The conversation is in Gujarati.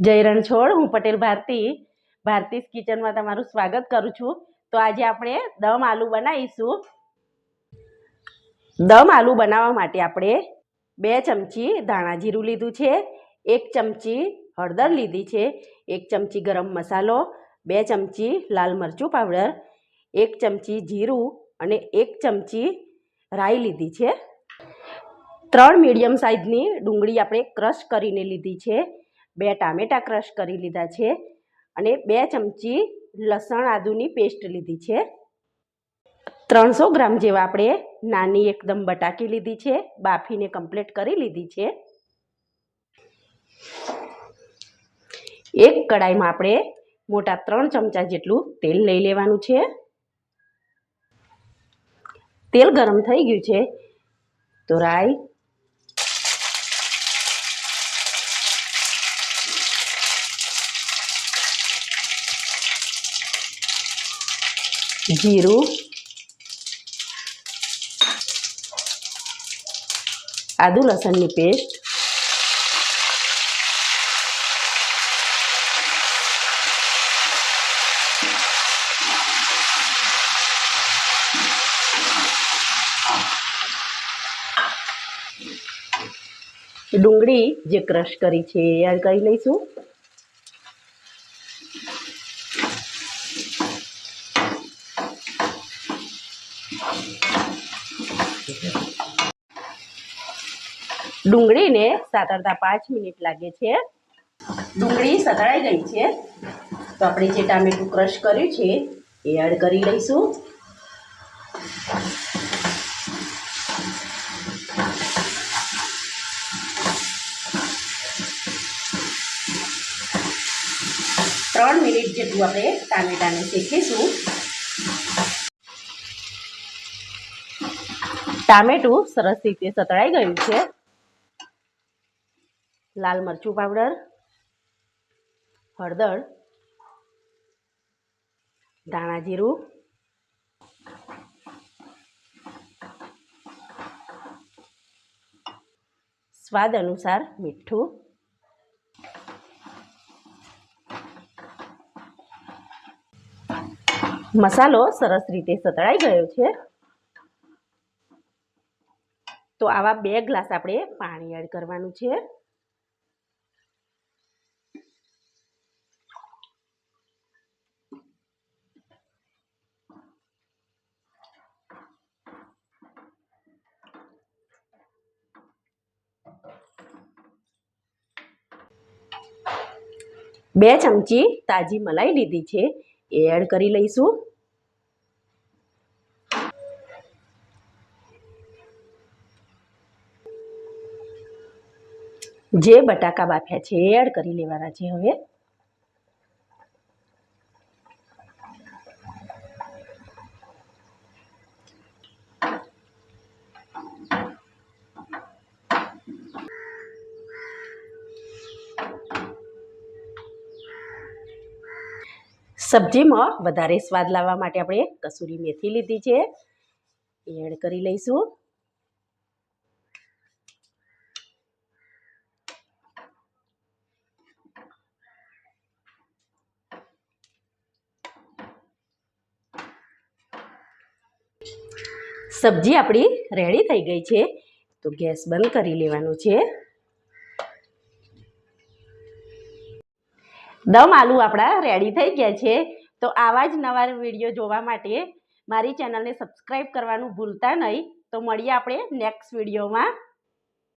જય રણછોડ, હું પટેલ ભારતી, ભારતીસ કિચનમાં તમારું સ્વાગત કરું છું. તો આજે આપણે દમ આલુ બનાવીશું. દમ આલુ બનાવવા માટે આપણે બે ચમચી ધાણા જીરું લીધું છે, એક ચમચી હળદર લીધી છે, એક ચમચી ગરમ મસાલો, બે ચમચી લાલ મરચું પાવડર, એક ચમચી જીરું અને એક ચમચી રાઈ લીધી છે. ત્રણ મીડિયમ સાઇઝની ડુંગળી આપણે ક્રશ કરીને લીધી છે, બે ટામેટાં ક્રશ કરી લીધા છે અને બે ચમચી લસણ આદુની પેસ્ટ લીધી છે. ત્રણસો ગ્રામ જેવા આપણે નાની એકદમ બટાકી લીધી છે, બાફીને કમ્પ્લીટ કરી લીધી છે. એક કડાઈમાં આપણે મોટા ત્રણ ચમચા જેટલું તેલ લઈ લેવાનું છે. તેલ ગરમ થઈ ગયું છે. તો રાઈ જીરું આદુ લસણની પેસ્ટ. ડુંગળી જે ક્રશ કરી છે એ કરી લઈશું. ડુંગળીને સાતરતા પાંચ મિનિટ લાગે છે. ડુંગળી સતળાઈ ગઈ છે. તો આપણે જે ટામેટું ક્રશ કર્યું છે, એ એડ કરી લઈશું. ત્રણ મિનિટ જેટલું આપણે ટામેટાને શેકીશું. ટામેટું સરસ રીતે સતળાઈ ગયું છે. લાલ મરચું પાવડર, હળદર, ધાણા જીરું, સ્વાદ અનુસાર મીઠું, મસાલો સરસ રીતે સતળાઈ ગયો છે. તો આવા બે ગ્લાસ આપણે પાણી એડ કરવાનું છે. બે ચમચી તાજી મલાઈ લીધી છે. એ એડ કરી લઈશું. જે બટાકા બાફ્યા છે એ એડ કરી લેવાના છે હવે. સબ્જીમાં વધારે સ્વાદ લાવવા માટે આપણે કસૂરી મેથી લીધી છે. એડ કરી લઈશું. સબ્જી આપણી રેડી થઈ ગઈ છે. તો ગેસ બંધ કરી લેવાનું છે. દમ આલુ આપણા રેડી થઈ ગયા છે. તો આવા જ નવા વીડિયો જોવા માટે મારી ચેનલને સબસ્ક્રાઈબ કરવાનું ભૂલતા નહીં. તો મળીએ આપણે નેક્સ્ટ વિડીયોમાં